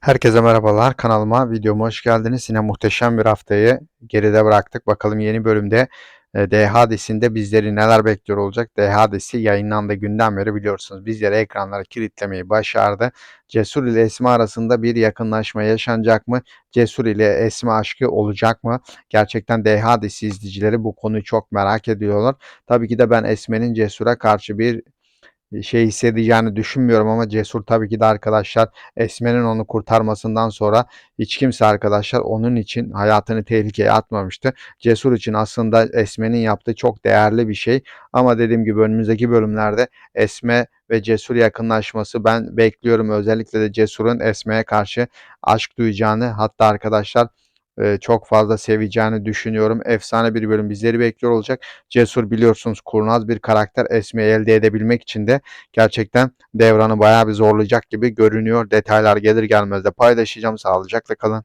Herkese merhabalar. Kanalıma, videoma hoş geldiniz. Yine muhteşem bir haftayı geride bıraktık. Bakalım yeni bölümde e, DH dizisinde bizleri neler bekliyor olacak? DH dizisi yayınlandığı günden beri biliyorsunuz bizleri ekranlara kilitlemeyi başardı. Cesur ile Esma arasında bir yakınlaşma yaşanacak mı? Cesur ile Esma aşkı olacak mı? Gerçekten DH dizisi izleyicileri bu konuyu çok merak ediyorlar. Tabii ki de ben Esme'nin Cesur'a karşı bir şey hissedeceğini düşünmüyorum ama Cesur tabii ki de arkadaşlar Esme'nin onu kurtarmasından sonra hiç kimse arkadaşlar onun için hayatını tehlikeye atmamıştı. Cesur için aslında Esme'nin yaptığı çok değerli bir şey ama dediğim gibi önümüzdeki bölümlerde Esme ve Cesur yakınlaşması ben bekliyorum. Özellikle de Cesur'un Esme'ye karşı aşk duyacağını hatta arkadaşlar çok fazla seveceğini düşünüyorum. Efsane bir bölüm bizleri bekliyor olacak. Cesur biliyorsunuz kurnaz bir karakter Esme'yi elde edebilmek için de gerçekten devranı bayağı bir zorlayacak gibi görünüyor. Detaylar gelir gelmez de paylaşacağım. Sağlıcakla kalın.